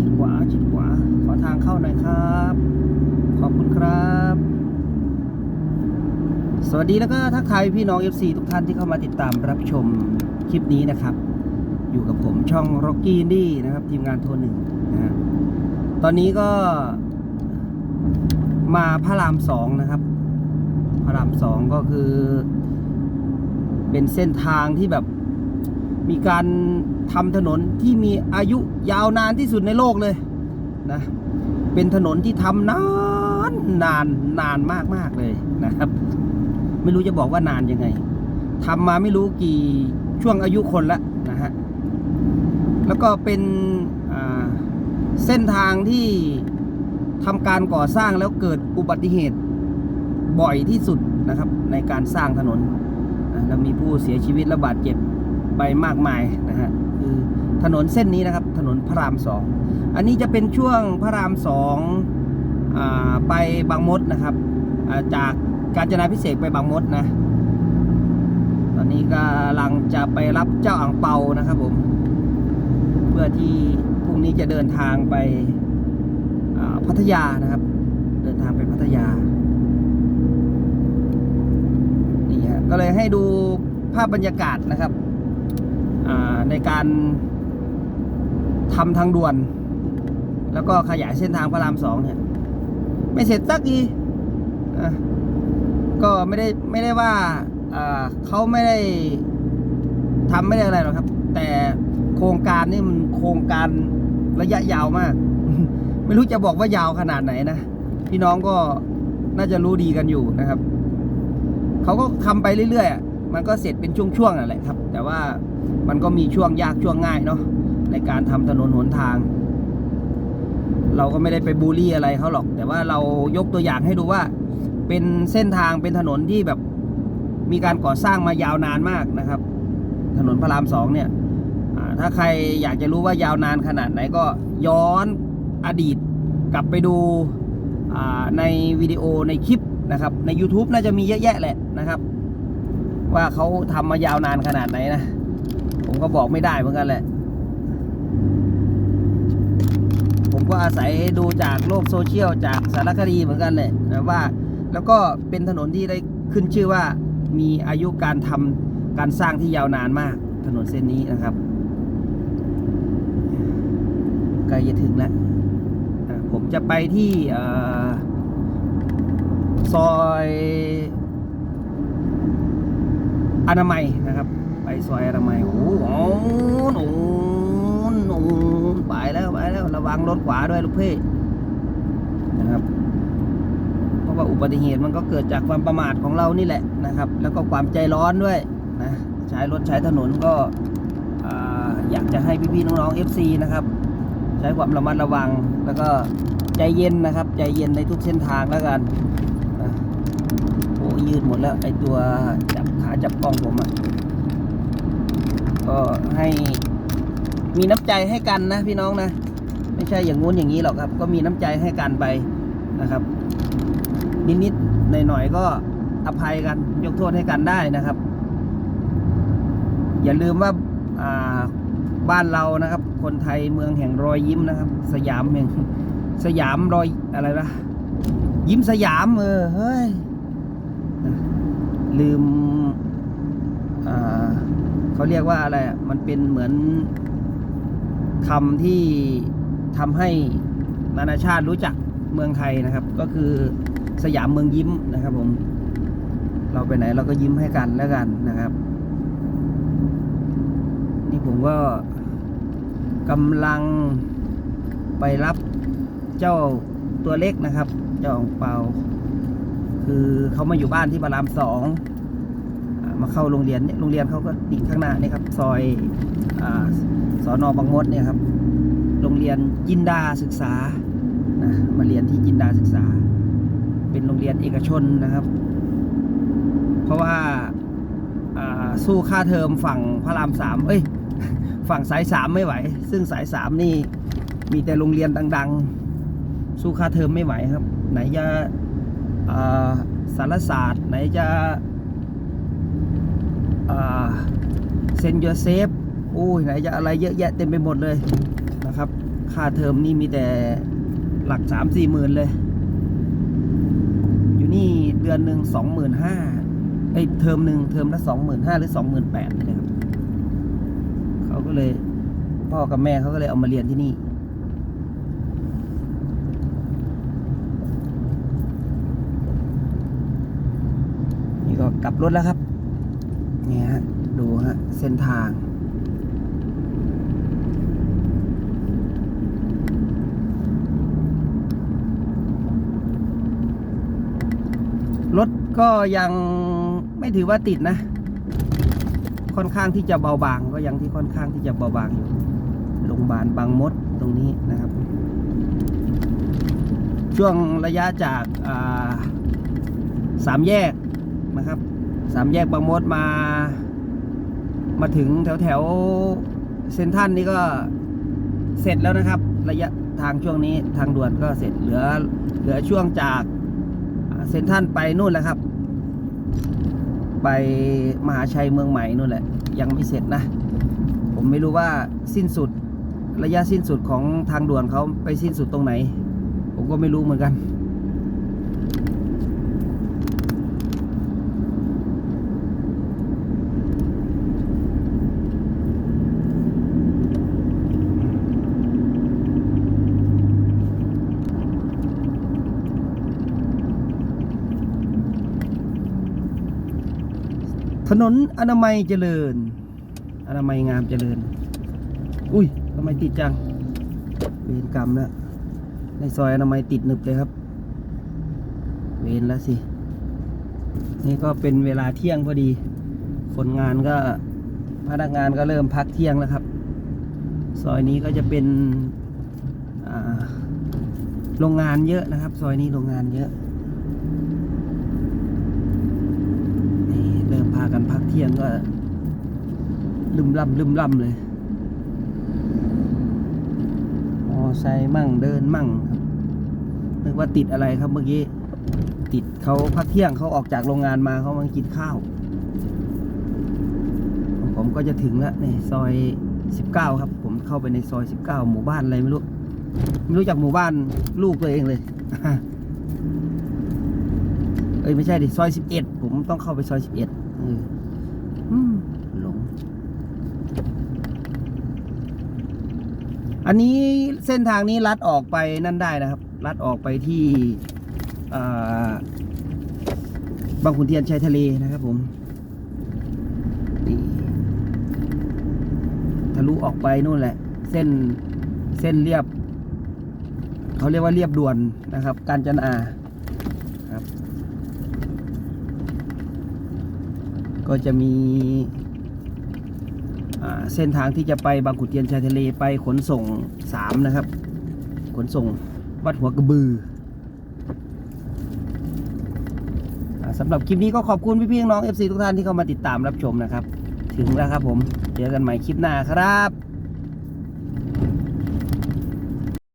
ชิดขวาชิดขวา ขอทางเข้าหน่อยครับ ขอบคุณครับ สวัสดีแล้วก็ทักทายพี่น้อง FC ทุกท่านที่เข้ามาติดตามรับชมคลิปนี้นะครับ อยู่กับผมช่อง Rocky Indy นะครับ ทีมงานโทรหนึ่งนะฮะตอนนี้ก็มาพระรามสองนะครับ พระรามสองก็คือ เป็นเส้นทางที่แบบ มีการทำถนนที่มีอายุยาวนานที่สุดในโลกเลยนะเป็นถนนที่ทำนานนานนานมากมากเลยนะครับ ไม่รู้จะบอกว่านานยังไงทำมาไม่รู้กี่ช่วงอายุคนละนะฮะแล้วก็เป็นเส้นทางที่ทำการก่อสร้างแล้วเกิดอุบัติเหตุบ่อยที่สุดนะครับ ในการสร้างถนนแล้วมีผู้เสียชีวิตและบาดเจ็บ ไปมากมายนะฮะคือถนนเส้นนี้นะครับ ถนนพระรามสองอันนี้จะเป็นช่วงพระรามสองอาไปบางมดนะครับาจากกาญจนาพิเศษไปบางมดนะ ตอนนี้กำลังจะไปรับเจ้าอ่างเปานะครับผมเพื่อที่พรุ่งนี้จะเดินทางไปอ่าพัทยานะครับ เดินทางไปพัทยานี่ฮะก็เลยให้ดูภาพบรรยากาศนะครับ ในการทำทางด่วน แล้วก็ขยายเส้นทางพระรามสองเนี่ย ไม่เสร็จสักทีก็ไม่ได้ไม่ได้ว่าเขาไม่ได้ทำไม่ได้อะไรหรอกครับ แต่โครงการนี่มันโครงการระยะยาวมาก ไม่รู้จะบอกว่ายาวขนาดไหนนะพี่น้องก็น่าจะรู้ดีกันอยู่นะครับเขาก็ทำไปเรื่อยๆมันก็เสร็จเป็นช่วงๆอะแหละครับ แต่ว่า มันก็มีช่วงยากช่วงง่ายเนาะในการทำถนนหนทาง เราก็ไม่ได้ไปบูลลี่อะไรเขาหรอก แต่ว่าเรายกตัวอย่างให้ดูว่า เป็นเส้นทางเป็นถนนที่แบบมีการก่อสร้างมายาวนานมากนะครับ ถนนพระรามสองเนี่ยถ้าใครอยากจะรู้ว่ายาวนานขนาดไหนก็ย้อนอดีตกลับไปดูในวิดีโอในคลิปนะครับ ใน YouTube น่าจะมีเยอะแยะแหละนะครับ ว่าเขาทำมายาวนานขนาดไหนนะ ผมก็บอกไม่ได้เหมือนกันแหละ ผมก็อาศัยดูจากโลกโซเชียลจากสารคดีเหมือนกันแหละนะว่า แล้วก็เป็นถนนที่ได้ขึ้นชื่อว่ามีอายุการทำการสร้างที่ยาวนานมาก ถนนเส้นนี้นะครับใกล้จะถึงแล้วผมจะไปที่อซอยอนามัยนะครับ ซอยอนามัยโอ้โหโน่นโน่นไปแล้วไปแล้วระวังรถขวาด้วยลูกพี่นะครับ เพราะว่าอุบัติเหตุมันก็เกิดจากความประมาทของเรานี่แหละนะครับ แล้วก็ความใจร้อนด้วยนะใช้รถใช้ถนนก็อ่าอยากจะให้พี่ๆน้องๆ FC นะครับ ใช้ความระมัดระวังแล้วก็ใจเย็นนะครับ ใจเย็นในทุกเส้นทางแล้วกันโอ้ยืดหมดแล้วไอตัวจับขาจับกล้องผมอะ่ะ ก็ให้มีน้ำใจให้กันนะพี่น้องนะ ไม่ใช่อย่างงู้นอย่างนี้หรอกครับ ก็มีน้ำใจให้กันไปนะครับ นิดๆหน่อยๆก็อภัยกันยกโทษให้กันได้นะครับ อย่าลืมว่าาบ้านเรานะครับ คนไทยเมืองแห่งรอยยิ้มนะครับ สยามแห่งสยามรอยอะไรนะยิ้มสยามเออเฮ้ยลืมอ่า เขาเรียกว่าอะไรมันเป็นเหมือนคำที่ทำให้นานาชาติรู้จักเมืองไทยนะครับ ก็คือสยามเมืองยิ้มนะครับ ผม เราไปไหนเราก็ยิ้มให้กันแล้วกันนะครับ นี่ผมก็กำลังไปรับเจ้าตัวเล็กนะครับ เจ้าของเปา คือเขามาอยู่บ้านที่พระรามสอง มาเข้าโรงเรียนเนี่ยโรงเรียนเขาก็ติดข้างหน้านี่ครับ ซอยอสอนอบางมดเนี่ยครับ โรงเรียนจินดาศึกษานะมาเรียนที่จินดาศึกษา เป็นโรงเรียนเอกชนนะครับ เพราะว่าสู้ค่าเทอมฝั่งพระรามสามเอ้ย ฝั่งสายสามไม่ไหว ซึ่งสายสามนี่มีแต่โรงเรียนดัง ๆ สู้ค่าเทอมไม่ไหวครับ ไหนจะสารศาสตร์ ไหนจะ เซนต์โยเซฟโอ้ยไหนจะอะไรเยอะแยะเต็มไปหมดเลยนะครับ ค่าเทอมนี่มีแต่หลักสามสี่หมื่นเลย อยู่นี่เดือนหนึ่งสองหมื่นห้าไอเทอมหนึ่งเทอมละสองหมื่นห้าหรือสองหมื่นแปดนี่นะครับเขาก็เลยพ่อกับแม่เขาก็เลยเอามาเรียนที่นี่นี่ก็กลับรถแล้วครับ เส้นทางรถก็ยังไม่ถือว่าติดนะ ค่อนข้างที่จะเบาบางก็ยังที่ค่อนข้างที่จะเบาบางอยู่โรงพยาบาลบางมดตรงนี้นะครับ ช่วงระยะจากาสามแยกนะครับสามแยกบางมดมา มาถึงแถวแถวเซนทันนี่ก็เสร็จแล้วนะครับ ระยะทางช่วงนี้ทางด่วนก็เสร็จเหลือเหลือช่วงจากเซนทันไปนู่นแหละครับ ไปมหาชัยเมืองใหม่นู่นแหละ ยังไม่เสร็จนะ ผมไม่รู้ว่าสิ้นสุดระยะสิ้นสุดของทางด่วนเขาไปสิ้นสุดตรงไหน ผมก็ไม่รู้เหมือนกัน ถนนอนามัยเจริญ อนามัยงามเจริญ อุ้ยทำไมติดจัง เวรกรรมแล้วในซอยอนามัยติดหนึบเลยครับ เวรแล้วสิ นี่ก็เป็นเวลาเที่ยงพอดี คนงานก็พนักงานก็เริ่มพักเที่ยงแล้วครับ ซอยนี้ก็จะเป็นโรงงานเยอะนะครับ ซอยนี้โรงงานเยอะ นี่เริ่มพากันพักเที่ยงก็ลืมล่ำลืมล่ำเลยมอไซค์มั่งเดินมั่งครับนึกว่าติดอะไรครับเมื่อกี้ ติดเขาพักเที่ยงเขาออกจากโรงงานมาเขามากินข้าว ผมก็จะถึงแล้วนี่ซอยสิบเก้าครับ ผมเข้าไปในซอยสิบเก้าหมู่บ้านอะไรไม่รู้ ไม่รู้จักหมู่บ้านลูกตัวเองเลยเอ้ยไม่ใช่ดิซอยสิบเอ็ดผมต้องเข้าไปซอยสิบเอ็ดเอมหลง อันนี้เส้นทางนี้ลัดออกไปนั่นได้นะครับ ลัดออกไปที่บางขุนเทียนชายทะเลนะครับผมทะลุออกไปนู่นแหละ เส้นเส้นเรียบ เขาเรียกว่าเรียบด่วนนะครับ กาญจนาครับ ก็จะมี เส้นทางที่จะไปบางขุนเทียนชายทะเลไปขนส่งสามนะครับ ขนส่งวัดหัวกระบือสำหรับคลิปนี้ก็ขอบคุณพี่ๆน้องเอฟซีทุกท่านที่เข้ามาติดตามรับชมนะครับ ถึงแล้วครับผม เจอกันใหม่คลิปหน้าครับ